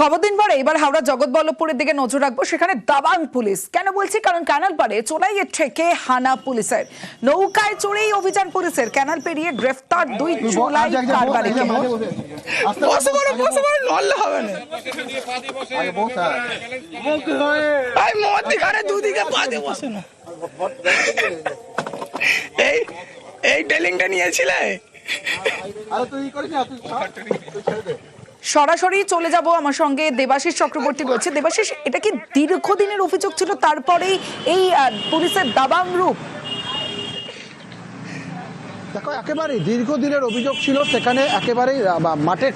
খবর দিন পরে এবার হাওড়া জগৎবল্লভপুরের দিকে নজর রাখব। সেখানে দাবাং পুলিশ। কেন বলছি? কারণ ক্যানাল পারে চোলাইয়ের ঠেকে হানা পুলিশের। নৌকায় চড়েই অভিযান পুলিশের। ক্যানাল পেরিয়ে গ্রেফতার দুই চোলাই কারবারিকে। বসে পড়ো বসে। পড়ো নড়লে হবে না। ভাই মধ্যিখানে দুদিকে পা দিয়ে না। এই এই টেলিংটা নিয়েছিলে? সরাসরি চলে যাব আমার সঙ্গে দেবাশিস চক্রবর্তী বলছে দেবাশিস, এটা কি দীর্ঘদিনের অভিযোগ ছিল? তারপরেই এই পুলিশের দাবাং রূপ দেখো, একেবারে দীর্ঘদিনের অভিযোগ ছিল, সেখানে একেবারেই মাঠে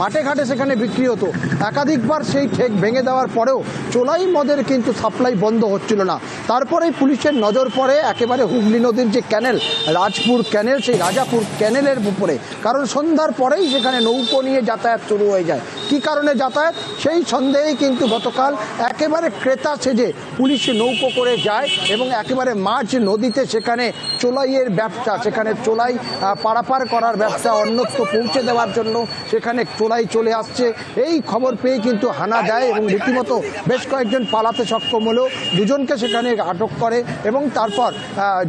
মাঠে ঘাটে সেখানে বিক্রি হতো। একাধিকবার সেই ঠেক ভেঙে দেওয়ার পরেও চোলাই মদের কিন্তু সাপ্লাই বন্ধ হচ্ছিল না। তারপরেই পুলিশের নজর পড়ে একেবারে হুগলি নদীর যে ক্যানেল, রাজপুর ক্যানেল, সেই রাজাপুর ক্যানেলের উপরে। কারণ সন্ধ্যার পরেই সেখানে নৌকো নিয়ে যাতায়াত শুরু হয়ে যায়। কি কারণে যাতায়াত? সেই সন্দেহেই কিন্তু গতকাল একেবারে ক্রেতা সেজে পুলিশ নৌকো করে যায় এবং একেবারে মাঝ নদীতে সেখানে চোলাইয়ের ব্যবসা, সেখানে চোলাই পারাপার করার ব্যবসা, অন্যত্র পৌঁছে দেওয়ার জন্য সেখানে চোলাই চলে আসছে। এই খবর পেয়ে কিন্তু হানা দেয় এবং রীতিমতো বেশ কয়েকজন পালাতে সক্ষম হলেও দুজনকে সেখানে আটক করে এবং তারপর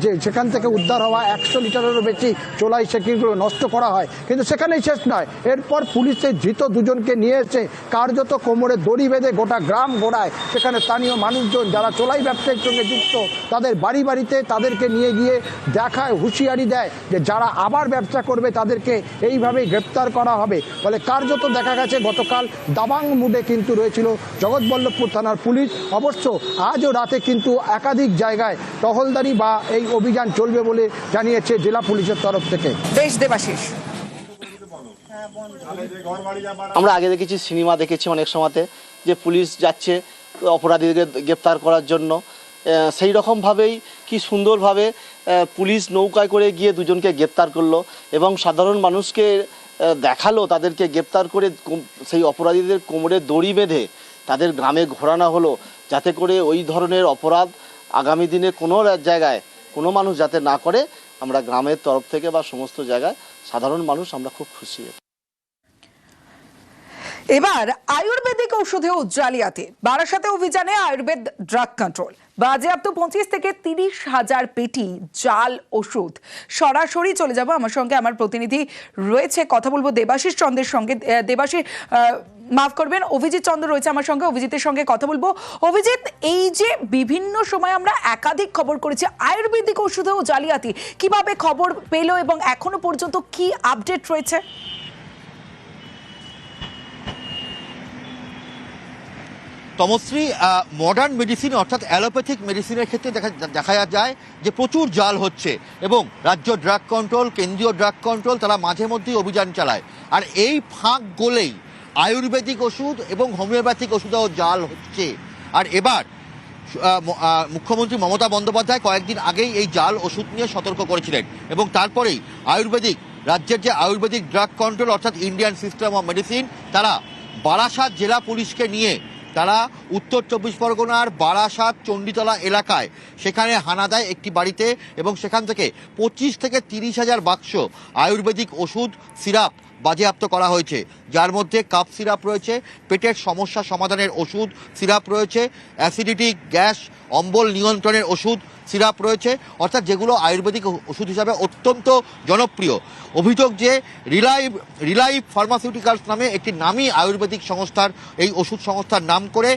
যে সেখান থেকে উদ্ধার হওয়া একশো লিটারেরও বেশি চোলাই সেগুলো নষ্ট করা হয়। কিন্তু সেখানেই শেষ নয়। এরপর পুলিশের ধৃত দুজনকে নিয়ে এসে কার্যত কোমরে দড়ি বেঁধে গোটা গ্রাম গোড়ায়। সেখানে স্থানীয় মানুষজন যারা চোলাই ব্যবসায়ীর সঙ্গে যুক্ত, তাদের বাড়ি বাড়িতে তাদেরকে নিয়ে গিয়ে দেখায়, হুঁশিয়ারি দেয় যে যারা আবার ব্যবসা করবে তাদেরকে এইভাবেই গ্রেপ্তার করা হবে। ফলে কার্যত দেখা গেছে, গতকাল দাবাং মুডে কিন্তু রয়েছিল জগৎবল্লভপুর থানার পুলিশ। অবশ্য আজও রাতে কিন্তু একাধিক জায়গায় টহলদারি বা এই অভিযান চলবে বলে জানিয়েছে জেলা পুলিশের তরফ থেকে। বেশ দেবাশিস। আমরা আগে দেখেছি, সিনেমা দেখেছি অনেক সময়তে, যে পুলিশ যাচ্ছে অপরাধীদের গ্রেপ্তার করার জন্য। সেই রকমভাবেই কি সুন্দরভাবে পুলিশ নৌকায় করে গিয়ে দুজনকে গ্রেপ্তার করল এবং সাধারণ মানুষকে দেখাল, তাদেরকে গ্রেপ্তার করে সেই অপরাধীদের কোমরে দড়ি বেঁধে তাদের গ্রামে ঘোরানো হলো, যাতে করে ওই ধরনের অপরাধ আগামী দিনে কোনো জায়গায় কোনো মানুষ যাতে না করে, আমরা গ্রামের তরফ থেকে বা সমস্ত জায়গায় সাধারণ মানুষ আমরা খুব খুশি। এবার আয়ুর্বেদিক ঔষধে জালিয়াতি। বারাসাতে অভিযানে আয়ুর্বেদ ড্রাগ কন্ট্রোল। বাজেয়াপ্ত পঁচিশ থেকে তিরিশ হাজার পেটি জাল ওষুধ সরাসরি চলে যাব। আমার সঙ্গে আমার প্রতিনিধি রয়েছে, কথা বলব দেবাশিস চন্দ্রের সঙ্গে। দেবাশিস মাফ করবেন, অভিজিৎ চন্দ্র রয়েছে আমার সঙ্গে। অভিজিতের সঙ্গে কথা বলব। অভিজিৎ, এই যে বিভিন্ন সময় আমরা একাধিক খবর করেছি, আয়ুর্বেদিক ওষুধেও জালিয়াতি। কীভাবে খবর পেল এবং এখনও পর্যন্ত কি আপডেট রয়েছে? তমশ্রী মডার্ন মেডিসিন অর্থাৎ অ্যালোপ্যাথিক মেডিসিনের ক্ষেত্রে দেখা দেখা যায় যে প্রচুর জাল হচ্ছে এবং রাজ্য ড্রাগ কন্ট্রোল কেন্দ্রীয় ড্রাগ কন্ট্রোল তারা মাঝে মধ্যেই অভিযান চালায়। আর এই ফাঁক গোলেই আয়ুর্বেদিক ওষুধ এবং হোমিওপ্যাথিক ওষুধেও জাল হচ্ছে। আর এবার মুখ্যমন্ত্রী মমতা বন্দ্যোপাধ্যায় কয়েকদিন আগেই এই জাল ওষুধ নিয়ে সতর্ক করেছিলেন এবং তারপরেই আয়ুর্বেদিক, রাজ্যের যে আয়ুর্বেদিক ড্রাগ কন্ট্রোল অর্থাৎ ইন্ডিয়ান সিস্টেম অফ মেডিসিন তারা বারাসাত জেলা পুলিশকে নিয়ে তারা উত্তর চব্বিশ পরগনার বারাসাত চণ্ডীতলা এলাকায় সেখানে হানা দেয় একটি বাড়িতে এবং সেখান থেকে পঁচিশ থেকে তিরিশ হাজার বাক্স আয়ুর্বেদিক ওষুধ, সিরাপ বাজেয়াপ্ত করা হয়েছে। যার মধ্যে কাপ সিরাপ রয়েছে, পেটের সমস্যা সমাধানের ওষুধ, সিরাপ রয়েছে, অ্যাসিডিটি, গ্যাস, অম্বল নিয়ন্ত্রণের ওষুধ সিরাপ রয়েছে অর্থাৎ যেগুলো আয়ুর্বেদিক ওষুধ হিসাবে অত্যন্ত জনপ্রিয়। অভিযোগ যে রিলাইভ রিলাইভ ফার্মাসিউটিক্যালস নামে একটি নামী আয়ুর্বেদিক সংস্থার এই ওষুধ সংস্থার নাম করে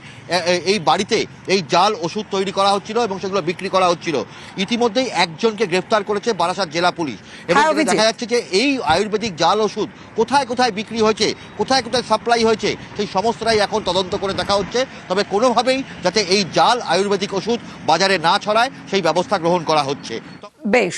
এই বাড়িতে এই জাল ওষুধ তৈরি করা হচ্ছিল এবং সেগুলো বিক্রি করা হচ্ছিল। ইতিমধ্যেই একজনকে গ্রেফতার করেছে বারাসাত জেলা পুলিশ। এবং হ্যাঁ। দেখা যাচ্ছে যে এই আয়ুর্বেদিক জাল ওষুধ কোথায় কোথায় বিক্রি হয়েছে কোথায় কোথায় সাপ্লাই হয়েছে সেই সমস্তটাই এখন তদন্ত করে দেখা হচ্ছে। তবে কোনোভাবেই যাতে এই জাল আয়ুর্বেদিক ওষুধ বাজারে না ছড়ায় সেই ব্যবস্থা গ্রহণ করা হচ্ছে বেশ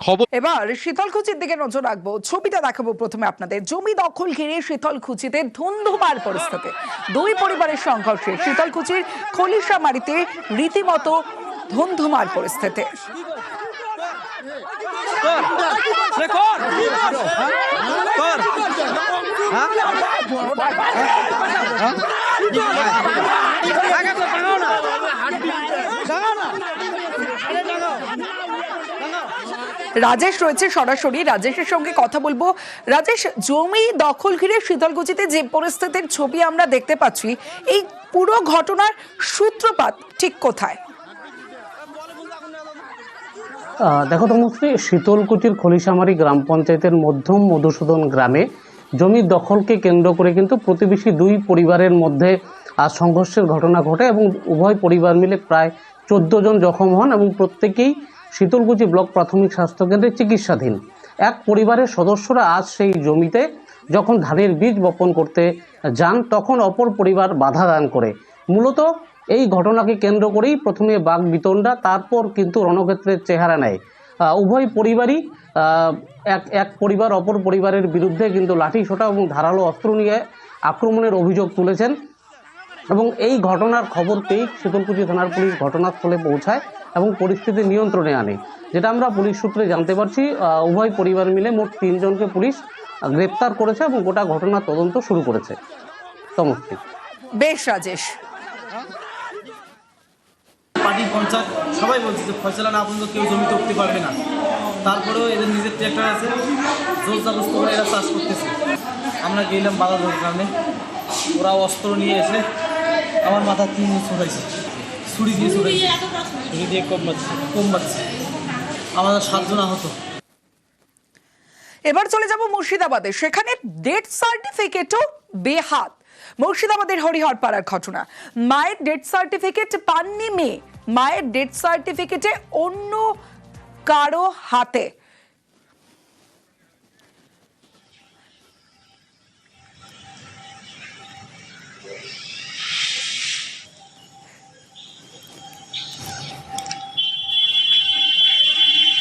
খবর এবার শীতলকুচির দিকে নজর রাখব ছবিটা দেখাবো প্রথমে আপনাদের জমি দখল ঘিরে শীতলকুচিতে ধুন্ধুমার পরিস্থিতি দুই পরিবারের সংঘর্ষে শীতলকুচির খলিশামারিতে রীতিমতো ধুন্ধুমার পরিস্থিতি রাজেশ রয়েছে সরাসরি। রাজেশের সঙ্গে কথা বলব। রাজেশ, জমি দখল ঘিরে শীতলকুচিতে যে পরিস্থিতির ছবি আমরা দেখতে পাচ্ছি, এই পুরো ঘটনার সূত্রপাত ঠিক কোথায়? দেখো তমশ্রী শীতলকুচির খলিশামারি গ্রাম পঞ্চায়েতের মধ্যম মধুসূদন গ্রামে জমি দখলকে কেন্দ্র করে কিন্তু প্রতিবেশী দুই পরিবারের মধ্যে সংঘর্ষের ঘটনা ঘটে এবং উভয় পরিবার মিলে প্রায় চোদ্দ জন জখম হন এবং প্রত্যেকেই শীতলকুচি ব্লক প্রাথমিক স্বাস্থ্যকেন্দ্রে চিকিৎসাধীন। এক পরিবারের সদস্যরা আজ সেই জমিতে যখন ধানের বীজ বপন করতে যান, তখন অপর পরিবার বাধা দান করে। মূলত এই ঘটনাকে কেন্দ্র করেই প্রথমে বাঘ বিতণ্ডা, তারপর কিন্তু রণক্ষেত্রের চেহারা নেয়। উভয় পরিবারই এক এক পরিবার অপর পরিবারের বিরুদ্ধে কিন্তু লাঠি ছোটা এবং ধারালো অস্ত্র নিয়ে আক্রমণের অভিযোগ তুলেছেন। এবং এই ঘটনার খবর পেয়েই শীতলকুচি থানার পুলিশ ঘটনাস্থলে পৌঁছায় এবং পরিস্থিতি নিয়ন্ত্রণে আনে। যেটা আমরা পুলিশ সূত্রে জানতে পারছি উভয় পরিবার মিলে মোট তিনজনকে পুলিশ গ্রেপ্তার করেছে এবং গোটা ঘটনার তদন্ত শুরু করেছে। তমস্তি বেশ, রাজেশ। পার্টি পঞ্চায়েত, সবাই বলছে যে ফয়সলা না পর্যন্ত কেউ জমিতে উঠতে পারবে না। তারপরেও এদের নিজের ট্র্যাক্টর আছে জোর জাবস্ত করে এরা চাষ করতেছে। আমরা গেলাম বাধা ধরার কারণে। ওরা অস্ত্র নিয়ে এসে আমার মাথা তিন ছড়াইছে। ছুরি দিয়ে ছড়াইছে। ছুরি দিয়ে কম বাচ্ছে কম বাচ্ছে আমাদের সাতজন আহত। এবার চলে যাব মুর্শিদাবাদে। সেখানে ডেথ সার্টিফিকেটও বেহাত। মুর্শিদাবাদের হরিহর পাড়ার ঘটনা। মায়ের ডেথ সার্টিফিকেট পাননি মেয়ে। মায়ের ডেথ সার্টিফিকেটে অন্য কারও হাতে।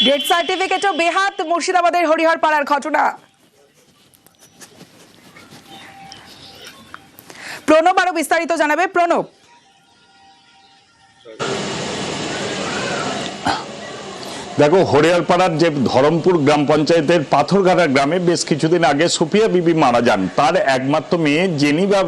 ডেথ সার্টিফিকেটও বেহাত মুর্শিদাবাদের হরিহর পাড়ার ঘটনা। প্রণব আরও বিস্তারিত জানাবে। প্রণব দেখো হরিয়ারপাড়ার যে ধরমপুর গ্রাম পঞ্চায়েতের পাথরঘাটা গ্রামে বেশ কিছুদিন আগে সুফিয়া বিবি মারা যান। তার একমাত্র মেয়ে জেনিবা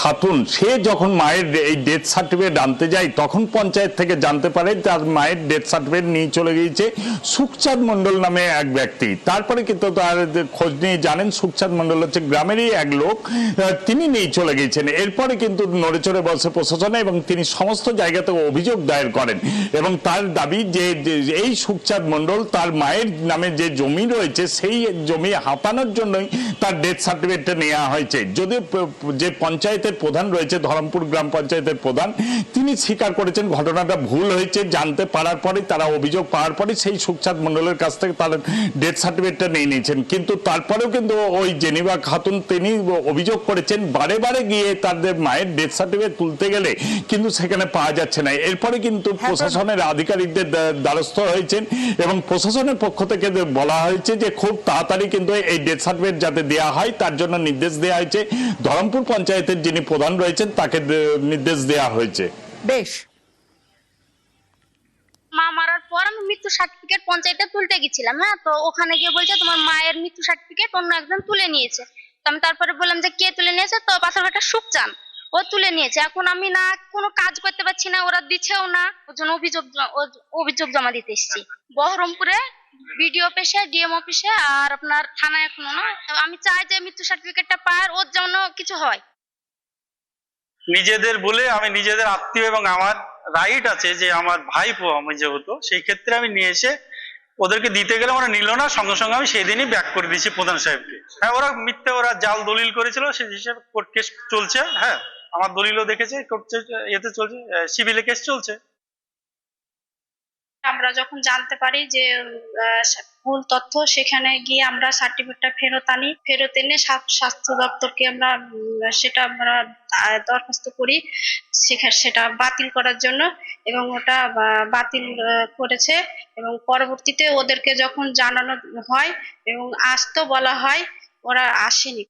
খাতুন, সে যখন মায়ের এই ডেথ সার্টিফিকেট আনতে যায়, তখন পঞ্চায়েত থেকে জানতে পারে তার মায়ের ডেথ সার্টিফিকেট নিয়ে চলে গিয়েছে সুখচাঁদ মণ্ডল নামে এক ব্যক্তি। তারপরে কিন্তু তার খোঁজ নিয়ে জানেন, সুখচাঁদ মণ্ডল হচ্ছে গ্রামেরই এক লোক তিনি নিয়ে চলে গিয়েছেন। এরপরে কিন্তু নড়েচড়ে বসে প্রশাসনে এবং তিনি সমস্ত জায়গাতে অভিযোগ দায়ের করেন। এবং তার দাবি যে, এই সুখচাঁদ মণ্ডল তার মায়ের নামে যে জমি রয়েছে সেই জমি হাঁপানোর জন্যই তার ডেথ সার্টিফিকেটটা নেওয়া হয়েছে। যদিও যে পঞ্চায়েতের প্রধান রয়েছে ধরমপুর গ্রাম পঞ্চায়েতের প্রধান তিনি স্বীকার করেছেন ঘটনাটা ভুল হয়েছে জানতে পারার পরে তারা অভিযোগ পাওয়ার পরে সেই সুখচাঁদ মণ্ডলের কাছ থেকে তার ডেথ সার্টিফিকেটটা নিয়ে নিয়েছেন। কিন্তু তারপরেও কিন্তু ওই জেনিবা খাতুন তিনি অভিযোগ করেছেন বারে বারে গিয়ে তাদের মায়ের ডেথ সার্টিফিকেট তুলতে গেলে কিন্তু সেখানে পাওয়া যাচ্ছে না। এরপরে কিন্তু প্রশাসনের আধিকারিকদের দ্বারস্থ দ্বারস্থ হয়েছেন এবং প্রশাসনের পক্ষ থেকে বলা হয়েছে যে খুব তাড়াতাড়ি কিন্তু এই ডেথ সার্টিফিকেট যাতে দেওয়া হয় তার জন্য নির্দেশ দেওয়া হয়েছে। ধরমপুর পঞ্চায়েতের যিনি প্রধান রয়েছেন তাকে নির্দেশ দেওয়া হয়েছে। বেশ। মা মারার পর আমি মৃত্যু সার্টিফিকেট পঞ্চায়েতে তুলতে গেছিলাম হ্যাঁ? তো ওখানে গিয়ে বলছে তোমার মায়ের মৃত্যু সার্টিফিকেট অন্য একজন তুলে নিয়েছে। তো আমি তারপরে বললাম যে কে তুলে নিয়েছে? তো পাশের একটা সুখচান ও তুলে নিয়েছে। এখন আমি না কোনো কাজ করতে পারছি না, ওরা দিচ্ছেও না। ওর জন্য অভিযোগ অভিযোগ জমা দিতে এসেছি। বহরমপুরে বিডিও অফিসে, ডিএম অফিসে আর আপনার থানায় এখনও না আমি চাই যে মৃত্যু সার্টিফিকেটটা পায় ওর যেন কিছু হয়। নিজেদের বলে আমি নিজেদের আত্মীয় এবং আমার রাইট আছে যে আমার ভাই ভাইপো আমি যেহেতু, সেই ক্ষেত্রে আমি নিয়ে এসে ওদেরকে দিতে গেলে ওরা নিল না। সঙ্গে সঙ্গে আমি সেই দিনই ব্যাক করে দিয়েছি প্রধান সাহেবকে। হ্যাঁ ওরা মিথ্যে, ওরা জাল দলিল করেছিল, সেই হিসেবে কোর্ট কেস চলছে। হ্যাঁ। আমার দলিলও দেখেছে এতে চলছে সিভিলে কেস চলছে। আমরা যখন জানতে পারি যে ভুল তথ্য, সেখানে গিয়ে আমরা সার্টিফিকেটটা ফেরত আনি। ফেরত এনে স্বা- স্বাস্থ্য দপ্তরকে আমরা সেটা আমরা দরখাস্ত করি সেখা- সেটা বাতিল করার জন্য এবং ওটা বাতিল করেছে এবং পরবর্তীতে ওদেরকে যখন জানানো হয় এবং আসতো বলা হয়, ওরা আসেনি।